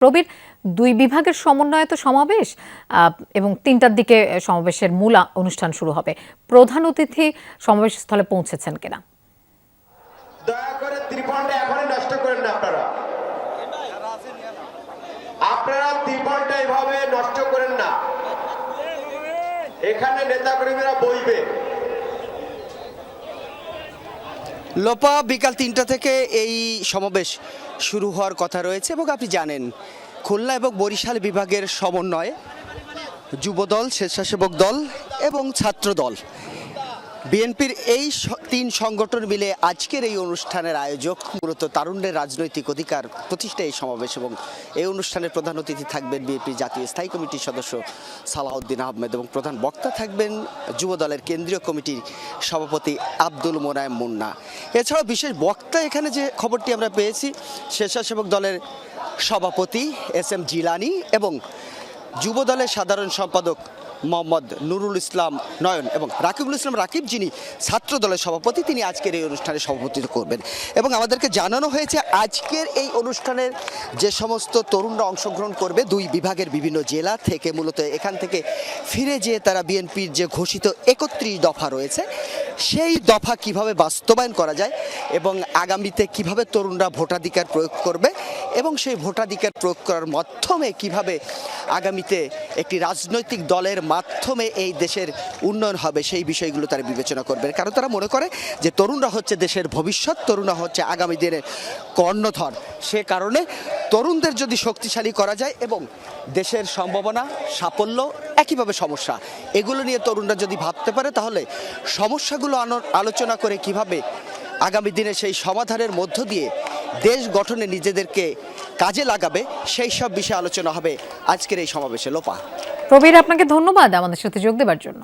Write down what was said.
প্রবীর, দুই বিভাগের সমন্বয়ে তো সমাবেশ এবং তিনটার দিকে সমাবেশের মূল অনুষ্ঠান শুরু হবে। প্রধান অতিথি সমাবেশ স্থলে পৌঁছেছেন কিনা? দয়া করেন আপনারা। এভাবে নষ্ট করেন না। এখানে নেতাকর্মীরা বইবে। লোপা, বিকাল তিনটা থেকে এই সমাবেশ শুরু হওয়ার কথা রয়েছে এবং আপনি জানেন, খুলনা এবং বরিশাল বিভাগের সমন্বয়ে যুবদল, স্বেচ্ছাসেবক দল এবং ছাত্র দল বিএনপির এই তিন সংগঠন মিলে আজকের এই অনুষ্ঠানের আয়োজক মূলত তারুণ্যের রাজনৈতিক অধিকার প্রতিষ্ঠা এই সমাবেশ এবং এই অনুষ্ঠানের প্রধান অতিথি থাকবেন বিএনপি জাতীয় স্থায়ী কমিটির সদস্য সালাউদ্দিন আহমেদ এবং প্রধান বক্তা থাকবেন যুব দলের কেন্দ্রীয় কমিটির সভাপতি আব্দুল মোনায়েম মুন্না। এছাড়াও বিশেষ বক্তা এখানে যে খবরটি আমরা পেয়েছি, স্বেচ্ছাসেবক দলের সভাপতি এস এম জিলানি এবং যুব দলের সাধারণ সম্পাদক মোহাম্মদ নুরুল ইসলাম নয়ন এবং রাকিবুল ইসলাম রাকিব যিনি ছাত্র দলের সভাপতি, তিনি আজকের এই অনুষ্ঠানে সভাপতিত্ব করবেন। এবং আমাদেরকে জানানো হয়েছে, আজকের এই অনুষ্ঠানের যে সমস্ত তরুণরা অংশগ্রহণ করবে, দুই বিভাগের বিভিন্ন জেলা থেকে মূলত এখান থেকে ফিরে যেয়ে তারা বিএনপির যে ঘোষিত একত্রিশ দফা রয়েছে সেই দফা কীভাবে বাস্তবায়ন করা যায় এবং আগামীতে কীভাবে তরুণরা ভোটাধিকার প্রয়োগ করবে এবং সেই ভোটাধিকার প্রয়োগ করার মাধ্যমে কীভাবে আগামীতে একটি রাজনৈতিক দলের মাধ্যমে এই দেশের উন্নয়ন হবে সেই বিষয়গুলো তারা বিবেচনা করবে কারণ তারা মনে করে যে তরুণরা হচ্ছে দেশের ভবিষ্যৎ, তরুণরা হচ্ছে আগামী দিনের কর্ণধর। সে কারণে তরুণদের যদি শক্তিশালী করা যায় এবং দেশের সম্ভাবনা, সাফল্য একইভাবে সমস্যা। এগুলো নিয়ে তরুণরা যদি ভাবতে পারে, তাহলে সমস্যাগুলো আলোচনা করে কীভাবে আগামী দিনে সেই সমাধানের মধ্য দিয়ে দেশ গঠনে নিজেদেরকে কাজে লাগাবে, সেই সব বিষয়ে আলোচনা হবে আজকের এই সমাবেশে। লোপা। প্রবীর, আপনাকে ধন্যবাদ আমাদের সাথে যোগ দেওয়ার জন্য।